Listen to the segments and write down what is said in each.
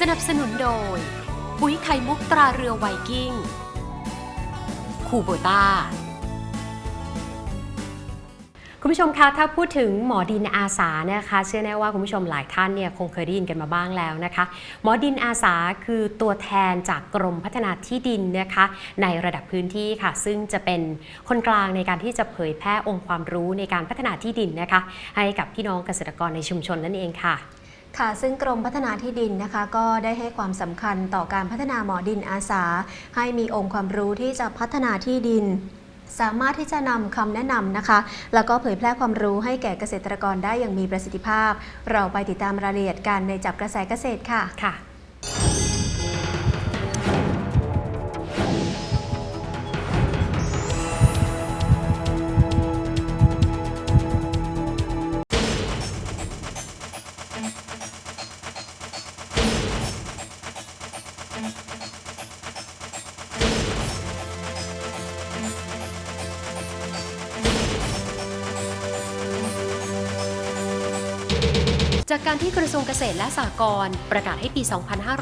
สนับสนุนโดย ปุ๋ยไข่มุกตราเรือไวกิ้ง คูโบต้า คุณผู้ชมคะถ้าพูดถึงหมอดินอาสานะคะ เชื่อแน่ว่าคุณผู้ชมหลายท่านเนี่ยคงเคยได้ยินกันมาบ้างแล้วนะคะ หมอดินอาสาคือตัวแทนจากกรมพัฒนาที่ดินนะคะ ในระดับพื้นที่ค่ะ ซึ่งจะเป็นคนกลางในการที่จะเผยแพร่องค์ความรู้ในการพัฒนาที่ดินนะคะ ให้กับพี่น้องเกษตรกรในชุมชนนั่นเองค่ะ ค่ะซึ่งกรมพัฒนาที่ดินนะคะก็ได้ให้ความสำคัญต่อการพัฒนาหมอดินอาสา ให้มีองค์ความรู้ที่จะพัฒนาที่ดิน สามารถที่จะนำคำแนะนำนะคะ แล้วก็เผยแพร่ความรู้ให้แก่เกษตรกรได้อย่างมีประสิทธิภาพ เราไปติดตามรายละเอียดกันในจับกระแสเกษตรค่ะค่ะ จากการที่กระทรวงเกษตรและสหกรณ์ประกาศให้ปี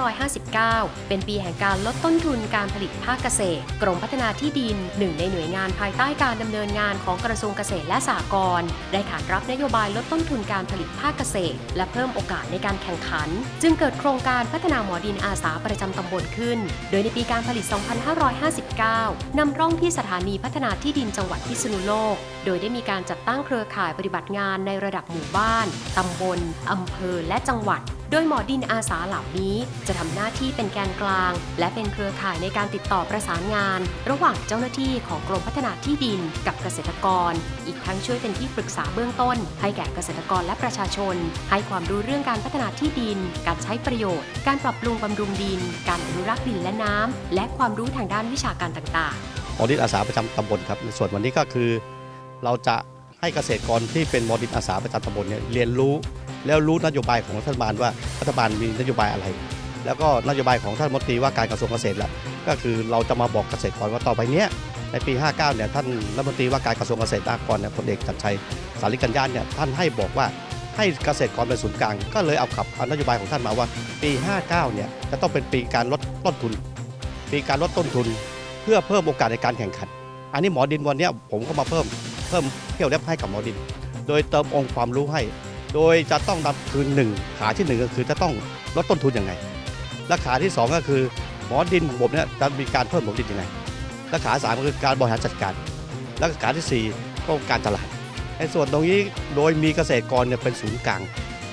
2559 เป็นปีแห่งการลดต้นทุนการผลิตภาคเกษตร กรมพัฒนาที่ดินหนึ่งในหน่วยงานภายใต้การดำเนินงานของกระทรวงเกษตรและสหกรณ์ได้ขานรับนโยบายลดต้นทุนการผลิตภาคเกษตร และเพิ่มโอกาสในการแข่งขัน จึงเกิดโครงการพัฒนาหมอดินอาสาประจำตำบลขึ้น โดยในปีการผลิต 2559นำร่องที่สถานีพัฒนาที่ดินจังหวัดพิษณุโลก โดยได้มีการจัดตั้งเครือข่ายปฏิบัติงานในระดับหมู่บ้านตำบลอำเภอและจังหวัด โดยหมอดินอาสาเหล่านี้จะทำหน้าที่เป็นแกนกลาง และเป็นเครือข่ายในการติดต่อประสานงาน ระหว่างเจ้าหน้าที่ของกรมพัฒนาที่ดินกับเกษตรกร อีกทั้งช่วยเป็นที่ปรึกษาเบื้องต้น ให้แก่เกษตรกรและประชาชน ให้ความรู้เรื่องการพัฒนาที่ดิน การใช้ประโยชน์ การปรับปรุงบำรุงดิน การอนุรักษ์ดินและน้ำและความรู้ทางด้านวิชาการต่างๆ หมอดินอาสาประจำตำบลครับในส่วนวันนี้ก็คือ เราจะให้เกษตรกรที่เป็นหมอดินอาสาประจำตำบลเนี่ยเรียนรู้ แล้วรู้นโยบายของรัฐบาลว่ารัฐบาลมีนโยบายอะไร แล้วก็นโยบายของท่านรัฐมนตรีว่าการกระทรวงเกษตรละก็คือเราจะมาบอกเกษตรกรว่าต่อไปเนี้ยในปี 59 เนี่ยท่านรัฐมนตรีว่าการกระทรวงเกษตรและกรเนี่ยพลเอกจักรชัยสาริกัญญาเนี่ยท่านให้บอกว่าให้เกษตรกรเป็นศูนย์กลาง ก็เลยเอาขับนโยบายของท่านมาว่าปี 59 เนี่ยจะต้องเป็นปีการลดต้นทุน ปีการลดต้นทุน เพื่อเพิ่มโอกาสในการแข่งขัน อันนี้หมอดินวันนี้ผมก็มาเพิ่มเพิ่มเที่ยวเล็บให้กับหมอดิน โดยเติมองค์ความรู้ให้ โดยจะต้องนำคือหนึ่งขาที่หนึ่งก็คือจะต้องลดต้นทุนยังไง และขาที่สองก็คือหมอดินของผมเนี่ยจะมีการเพิ่มผลผลิตยังไง และขาสามก็คือการบริหารจัดการ และขาที่สี่ก็การตลาดในส่วนตรงนี้โดยมีเกษตรกรเนี่ยเป็นศูนย์กลาง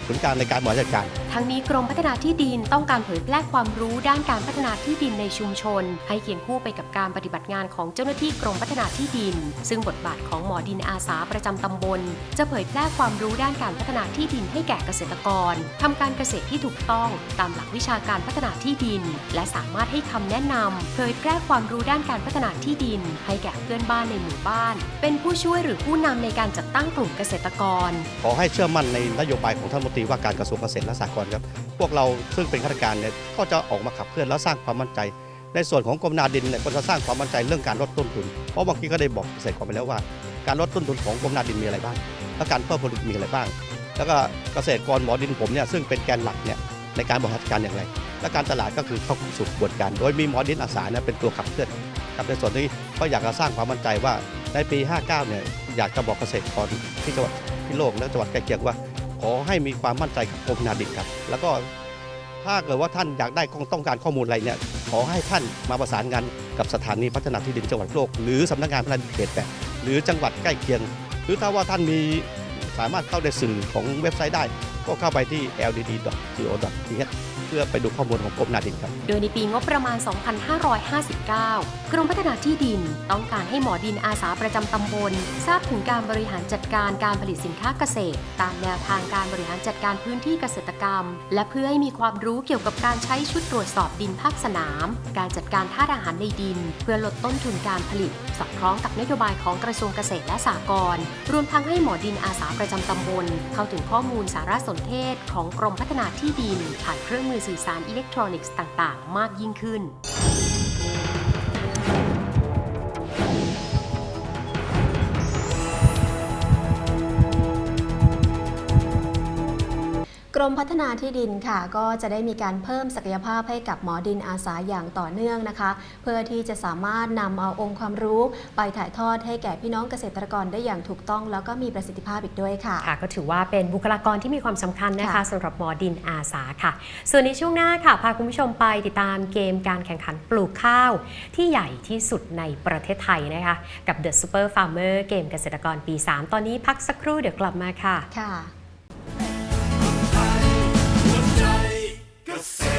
ศูนย์กลางในการบริหารจัดการ ทั้งนี้กรมพัฒนาที่ดินต้องการเผยแพร่ความรู้ด้านการพัฒนาที่ดินในชุมชน ให้เคียงคู่ไปกับการปฏิบัติงานของเจ้าหน้าที่กรมพัฒนาที่ดิน ซึ่งบทบาทของหมอดินอาสาประจำตำบล จะเผยแพร่ความรู้ด้านการพัฒนาที่ดินให้แก่เกษตรกรทำการเกษตรที่ถูกต้องตามหลักวิชาการพัฒนาที่ดิน และสามารถให้คำแนะนำเผยแพร่ความรู้ด้านการพัฒนาที่ดิน ให้แก่เพื่อนบ้านในหมู่บ้าน เป็นผู้ช่วยหรือผู้นำในการจัดตั้งกลุ่มเกษตรกร ขอให้เชื่อมั่นในนโยบายของท่านรัฐมนตรีว่าการกระทรวงเกษตรและสหกรณ์ครับพวกเราซึ่งเป็นข้าราชการเนี่ยก็จะออกมาขับเคลื่อนและสร้างความมั่นใจ ในส่วนของกรมนาดินเนี่ยก็จะสร้างความมั่นใจเรื่องการลดต้นทุน เพราะบางทีก็ได้บอกเกษตรกรไปแล้วว่า การลดต้นทุนของกรมนาดินมีอะไรบ้าง และการเพิ่มผลิตมีอะไรบ้าง แล้วก็เกษตรกรหมอดินผมเนี่ยซึ่งเป็นแกนหลักเนี่ยในการบริหารจัดการอย่างไร และการตลาดก็คือเข้าสู่กระบวนการ โดยมีหมอดินอาสาเนี่ยเป็นตัวขับเคลื่อนครับในส่วนนี้ก็อยากจะสร้างความมั่นใจว่าในปี 59 เนี่ยอยากจะบอกเกษตรกรที่จังหวัดพิโลกและจังหวัดใกล้เคียงว่า ขอให้มีความมั่นใจกับกรมนาดิตครับ แล้วก็ถ้าเกิดว่าท่านอยากได้ต้องการข้อมูลอะไรเนี่ยขอให้ท่านมาประสานงานกับสถานีพัฒนาที่ดินจังหวัดโลก หรือสำนักงานพัฒนาเขตแปดหรือจังหวัดใกล้เคียง หรือถ้าว่าท่านมีสามารถเข้าในสื่อของเว็บไซต์ได้ ก็เข้าไปที่ ldd.go.th พื่อไปดูข้อมูลของกรมนาดินครับ โดยในปีงบประมาณ 2559 กรมพัฒนาที่ดินต้องการให้หมอดินอาสาประจำตำบล ทราบถึงการบริหารจัดการการผลิตสินค้าเกษตร ตามแนวทางการบริหารจัดการพื้นที่เกษตรกรรม และเพื่อให้มีความรู้เกี่ยวกับการใช้ชุดตรวจสอบดินภาคสนาม การจัดการธาตุอาหารในดิน เพื่อลดต้นทุนการผลิต สอดคล้องกับนโยบายของกระทรวงเกษตรและสหกรณ์รวมทั้งให้หมอดินอาสาประจำตำบล เข้าถึงข้อมูลสารสนเทศ ของกรมพัฒนาที่ดินผ่านเครื่องมือสื่อสารอิเล็กทรอนิกส์ต่าง ๆ มากยิ่งขึ้น กรมพัฒนาที่ดินค่ะ ก็จะได้มีการเพิ่มศักยภาพให้กับหมอดินอาสาอย่างต่อเนื่องนะคะ เพื่อที่จะสามารถนำเอาองค์ความรู้ ไปถ่ายทอดให้แก่พี่น้องเกษตรกรได้อย่างถูกต้อง แล้วก็มีประสิทธิภาพอีกด้วยค่ะ ค่ะ ก็ถือว่าเป็นบุคลากรที่มีความสำคัญนะคะค่ะสำหรับหมอดินอาสาค่ะ ส่วนในช่วงหน้าค่ะ พาคุณผู้ชมไปติดตามเกมการแข่งขันปลูกข้าว ที่ใหญ่ที่สุดในประเทศไทยนะคะ กับ The Super Farmer เกมเกษตรกรปี 3 ตอนนี้พักสักครู่เดี๋ยวกลับมาค่ะค่ะ yourself.